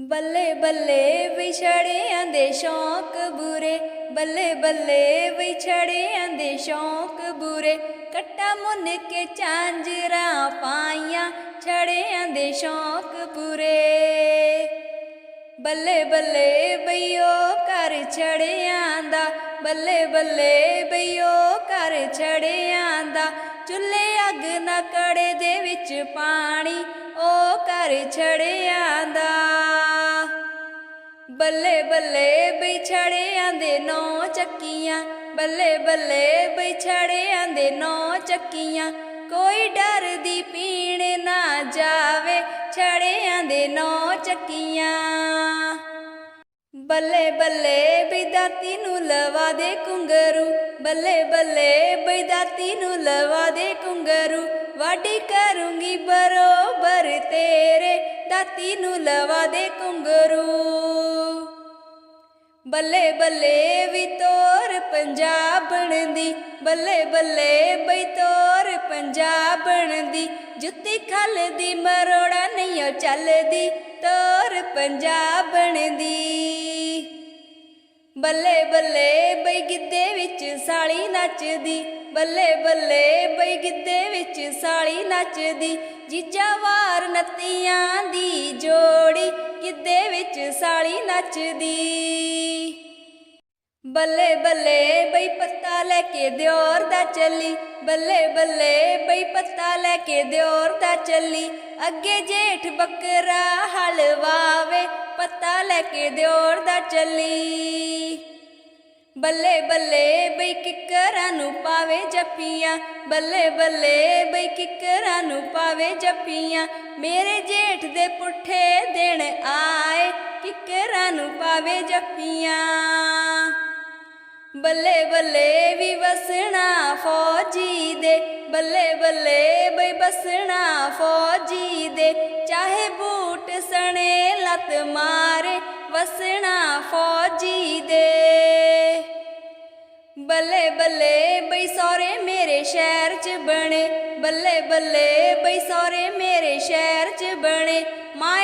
ਬੱਲੇ ਬੱਲੇ ਵਿਛੜਿਆਂ ਦੇ ਸ਼ੌਕ ਬੁਰੇ, ਬੱਲੇ ਬੱਲੇ ਵਿਛੜਿਆਂ ਦੇ ਸ਼ੌਕ ਬੁਰੇ। ਕੱਟਾ ਮੁੰਨ ਕੇ ਚਾਂਜਰਾਂ ਪਾਈਆਂ, ਛੜਿਆਂ ਦੇ ਸ਼ੌਕ ਬੁਰੇ। ਬੱਲੇ ਬੱਲੇ ਬਈਓ ਘਰ ਛੜਿਆਂ ਦਾ, ਬੱਲੇ ਬੱਲੇ ਬਈਓ ਘਰ ਛੜਿਆਂ ਦਾ। ਚੁੱਲ੍ਹੇ ਅੱਗ ਨਾ ਕੜੇ ਦੇ ਵਿੱਚ ਪਾਣੀ, ਉਹ ਘਰ ਛੜਿਆਂ ਦਾ। ਬੱਲੇ ਬੱਲੇ ਬਈ ਛੜਿਆਂ ਦੇ ਨੌ ਚੱਕੀਆਂ। ਬੱਲੇ ਬੱਲੇ ਬਈ ਛੜਿਆਂ ਦੇ ਨੌ ਚੱਕੀਆਂ। ਕੋਈ ਡਰ ਦੀ ਪੀਣ ਨਾ ਜਾਵੇ ਛੜਿਆਂ ਦੇ ਨੌ ਚੱਕੀਆਂ। ਬੱਲੇ ਬੱਲੇ ਬਈ ਨੂੰ ਲਵਾ ਦੇ ਕੁੰਗਰੂ ਬੱਲੇ ਬੱਲੇ ਬਈ ਨੂੰ ਲਵਾ ਦੇ ਕੁੰਗਰੂ ਵਾਢੀ ਕਰੂੰਗੀ ਬਰੋਬਰ ਤੇਰੇ। ਦਾਤੀ ਨੂੰ ਲਵਾ ਦੇ ਕੁੰਗਰੂ ਬੱਲੇ ਬੱਲੇ ਵੀ ਤੋਰ ਪੰਜਾਬਣ ਦੀ ਬੱਲੇ ਬੱਲੇ ਬਈ ਤੋਰ ਪੰਜਾਬਣ ਦੀ ਜੁੱਤੀ ਖਲਦੀ, ਮਰੋੜਾ ਨਹੀਂ ਓ ਚੱਲਦੀ, ਤੋਰ ਪੰਜਾਬਣ ਦੀ ਬੱਲੇ ਬੱਲੇ ਬਈ ਗਿੱਧੇ ਵਿੱਚ ਸਾਲੀ ਨੱਚਦੀ, ਬੱਲੇ ਬੱਲੇ ਬਈ ਗਿੱਧੇ ਵਿੱਚ ਸਾਲੀ ਨੱਚਦੀ, ਜੀਜਾ ਵਾਰ ਨੱਤੀਆਂ ਦੀ ਜੋੜੀ, ਗਿੱਧੇ ਵਿੱਚ ਸਾਲੀ ਨੱਚਦੀ। ਬੱਲੇ ਬੱਲੇ ਬਈ ਪੱਤਾ ਲੈ ਕੇ ਦਿਓਰ ਦਾ ਚੱਲੀ। ਬੱਲੇ ਬੱਲੇ ਬਈ ਪੱਤਾ ਲੈ ਕੇ ਦਿਓਰ ਦਾ ਚੱਲੀ। ਅੱਗੇ ਜੇਠ ਬੱਕਰਾ ਹਲਵਾਵੇ, ਪੱਤਾ ਲੈ ਕੇ ਦਿਓਰ ਦਾ ਚੱਲੀ। ਬੱਲੇ ਬੱਲੇ ਬਈ ਕਿੱਕਰਾਂ ਨੂੰ ਪਾਵੇ ਜੱਫੀਆਂ। ਬੱਲੇ ਬੱਲੇ ਬਈ ਕਿੱਕਰਾਂ ਨੂੰ ਪਾਵੇ ਜੱਫੀਆਂ। ਮੇਰੇ ਜੇਠ ਦੇ ਪੁੱਠੇ ਦਿਨ ਆਏ, ਕਿੱਕਰਾਂ ਨੂੰ ਪਾਵੇ ਜੱਫੀਆਂ। ਬੱਲੇ ਬੱਲੇ ਵੀ ਵਸਣਾ ਫੌਜੀ ਦੇ, ਬੱਲੇ ਬੱਲੇ ਬਈ ਬਸਣਾ ਫੌਜੀ ਦੇ। ਚਾਹੇ ਬੂਟ ਸਣੇ ਲੱਤ ਮਾਰੇ, ਵਸਣਾ ਫੌਜੀ ਦੇ। ਬੱਲੇ ਬੱਲੇ ਬਈ ਸੋਰੇ ਮੇਰੇ ਸ਼ਹਿਰ ਚ ਬਣੇ, ਬੱਲੇ ਬੱਲੇ ਬਈ ਸੋਰੇ ਮੇਰੇ ਸ਼ਹਿਰ ਚ ਬਣੇ। ਮਾਏ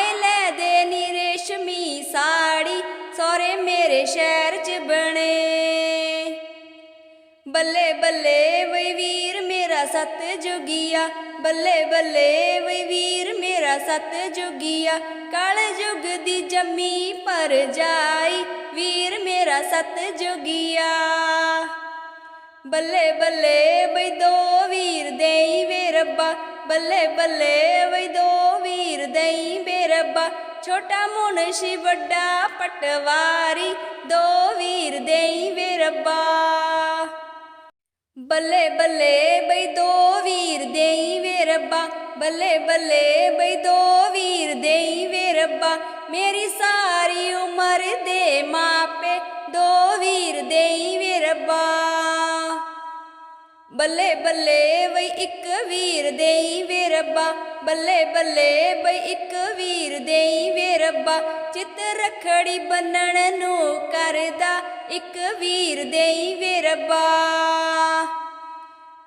ਬੱਲੇ ਬੱਲੇ ਵਈ ਵੀਰ ਮੇਰਾ ਸਤ ਜੁਗੀਆ ਬੱਲੇ ਬੱਲੇ ਵਈ ਵੀਰ ਮੇਰਾ ਸਤ ਜੁਗੀਆ ਕਾਲ ਜੁਗ ਦੀ ਜੰਮੀ ਪਰ ਜਾਈ ਵੀਰ ਮੇਰਾ ਸਤ ਜੁਗੀਆ ਬੱਲੇ ਬੱਲੇ ਬਈ ਦੋ ਵੀਰ ਦੇਈ ਵੇ ਰੱਬਾ। ਬੱਲੇ ਬੱਲੇ ਬਈ ਦੋ ਵੀਰ ਦੇਈ ਵੇ ਰੱਬਾ। ਛੋਟਾ ਮੁਨਸ਼ੀ ਵੱਡਾ ਪਟਵਾਰੀ। ਦੋ ਵੀਰ ਦੇਈ ਵੇ ਰੱਬਾ। ਬੱਲੇ ਬੱਲੇ ਬਈ ਦੋ ਵੀਰ ਦੇਈ ਵੇ ਰੱਬਾ, ਬੱਲੇ ਬੱਲੇ ਬਈ ਦੋ ਵੀਰ ਦੇਈ ਵੇ ਰੱਬਾ, ਮੇਰੀ ਸਾਰੀ ਉਮਰ ਦੇ ਮਾਪੇ ਦੋ ਵੀਰ ਦੇਈ ਵੇ ਰੱਬਾ। ਬੱਲੇ ਬੱਲੇ ਬਈ ਇੱਕ ਵੀਰ ਦੇਈ ਵੇ ਰੱਬਾ, ਬੱਲੇ ਬੱਲੇ ਬਈ ਇੱਕ ਵੀਰ ਰੱਬਾ, ਚਿੱਤ ਰਖੜੀ ਬੰਨਣ ਨੂੰ ਕਰਦਾ, ਇੱਕ ਵੀਰ ਦੇਈ ਵੇ ਰੱਬਾ।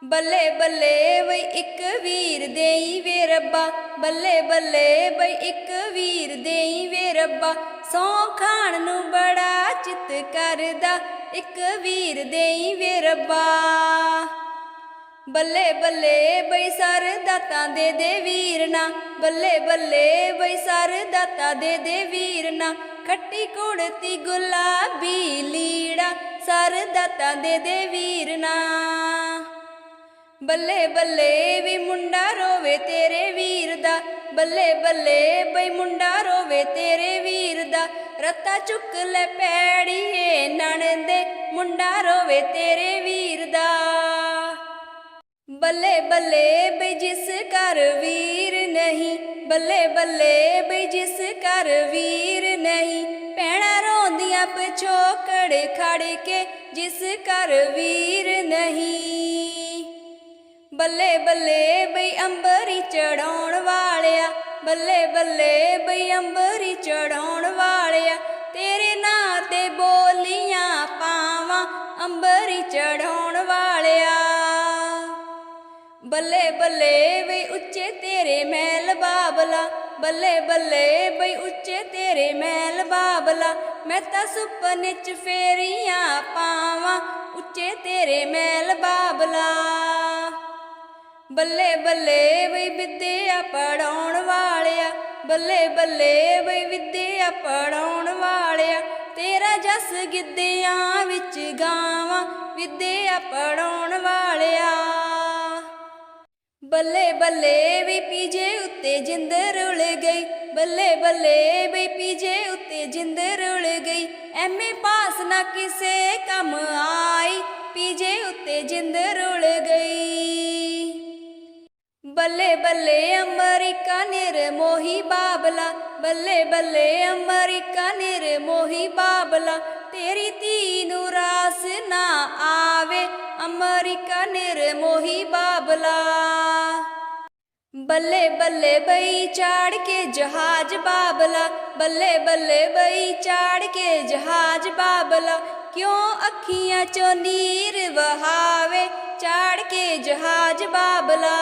ਬੱਲੇ ਬੱਲੇ ਬਈ, ਇੱਕ ਵੀਰ ਦੇਈ ਵੇ ਰੱਬਾ। ਬੱਲੇ ਬੱਲੇ ਬਈ, ਇੱਕ ਵੀਰ ਦੇਈ ਵੇ ਰੱਬਾ। ਸੌ ਖਾਣ ਨੂੰ ਬੜਾ ਚਿੱਤ ਕਰਦਾ, ਇੱਕ ਵੀਰ ਦੇਈ ਵੇ ਰੱਬਾ। ਬੱਲੇ ਬੱਲੇ ਬਈ ਸਰ ਦਾਤਾ ਦੇ ਦੇ ਵੀਰ ਬੱਲੇ ਬੱਲੇ ਬਈ ਸਰ ਦਾਤਾ ਦੇ ਦੇ ਵੀਰ ਨਾ। ਖੱਟੀ ਕੁੜਤੀ ਗੁਲਾਬੀ ਲੀੜਾ ਸਰ ਦਾਤਾ ਦੇ ਦੇ ਵੀਰ ਬੱਲੇ ਬੱਲੇ ਵੀ ਮੁੰਡਾ ਰੋਵੇ ਤੇਰੇ ਵੀਰ ਦਾ। ਬੱਲੇ ਬੱਲੇ ਬਈ ਮੁੰਡਾ ਰੋਵੇ ਤੇਰੇ ਵੀਰ ਦਾ। ਰੱਤਾ ਚੁੱਕ ਲੈ ਪੈੜੀਏ ਨਣਦੇ ਮੁੰਡਾ ਰੋਵੇ ਤੇਰੇ ਵੀਰ ਦਾ। ਬੱਲੇ ਬੱਲੇ ਬਈ ਜਿਸ ਘਰ ਵੀਰ ਨਹੀਂ, ਬੱਲੇ ਬੱਲੇ ਬਈ ਜਿਸ ਘਰ ਵੀਰ ਨਹੀਂ, ਪੈਣਾ ਰੋਂਦੀਆਂ ਪਛੋਕੜ ਖੜ ਕੇ ਜਿਸ ਘਰ ਵੀਰ ਨਹੀਂ। ਬੱਲੇ ਬੱਲੇ ਬਈ ਅੰਬਰੀ ਚੜਾਉਣ ਵਾਲਿਆ, ਬੱਲੇ ਬੱਲੇ ਬਈ ਅੰਬਰੀ ਚੜਾਉਣ ਵਾਲਿਆ, ਤੇਰੇ ਨਾਂ ਤੇ ਬੋਲੀਆਂ ਪਾਵਾਂ, ਅੰਬਰੀ ਚੜਾਉਣ ਬੱਲੇ ਬੱਲੇ ਵੇ ਉੱਚੇ ਤੇਰੇ ਮਹਿਲ ਬਾਬਲਾ। ਬੱਲੇ ਬੱਲੇ ਬਈ ਉੱਚੇ ਤੇਰੇ ਮਹਿਲ ਬਾਬਲਾ। ਮੈਂ ਤਾਂ ਸੁਪਨੇ ਚ ਫੇਰੀਆਂ ਪਾਵਾਂ, ਉੱਚੇ ਤੇਰੇ ਮਹਿਲ ਬਾਬਲਾ। ਬੱਲੇ ਬੱਲੇ ਬਈ ਵਿਦਿਆ ਪੜਾਉਣ ਵਾਲਿਆ। ਬੱਲੇ ਬੱਲੇ ਬਈ ਵਿਦਿਆ ਪੜਾਉਣ ਵਾਲਿਆ। ਤੇਰਾ ਜਸ ਗਿੱਧਿਆਂ ਵਿੱਚ ਗਾਵਾਂ, ਵਿਦਿਆ ਪੜਾਉਣ ਵਾਲਿਆ। ਬੱਲੇ ਬੱਲੇ ਵੀ ਪੀਜੇ ਉੱਤੇ ਜਿੰਦ ਰੁਲ ਗਈ। ਬੱਲੇ ਬੱਲੇ ਵੀ ਪੀਜੇ ਉੱਤੇ ਜਿੰਦ ਰੁਲ ਗਈ। ਐਵੇਂ ਪਾਸ ਨਾ ਕਿਸੇ ਕੰਮ ਆਈ। ਪੀਜੇ ਉੱਤੇ ਜਿੰਦ ਰੁਲ ਗਈ। ਬੱਲੇ ਬੱਲੇ ਅਮਰੀਕਾ ਨਿਰਮੋਹੀ ਬਾਬਲਾ। ਬੱਲੇ ਬੱਲੇ ਅਮਰੀਕਾ ਨਿਰਮੋਹੀ ਬਾਬਲਾ। ਤੇਰੀ ਧੀ ਨੂੰ ਰਾਸ ਨਾ ਆ ਅਮਰੀਕਾ ਨਿਰਮੋਹੀ ਬਾਬਲਾ। ਬੱਲੇ ਬੱਲੇ ਬਈ ਚਾੜ ਕੇ ਜਹਾਜ਼ ਬਾਬਲਾ। ਬੱਲੇ ਬੱਲੇ ਬਈ ਚਾੜ ਕੇ ਜਹਾਜ਼ ਬਾਬਲਾ। ਕਿਉਂ ਅੱਖੀਆਂ ਚੋਂ ਨੀਰ ਵਹਾਵੇ? ਚਾੜ ਕੇ ਜਹਾਜ਼ ਬਾਬਲਾ।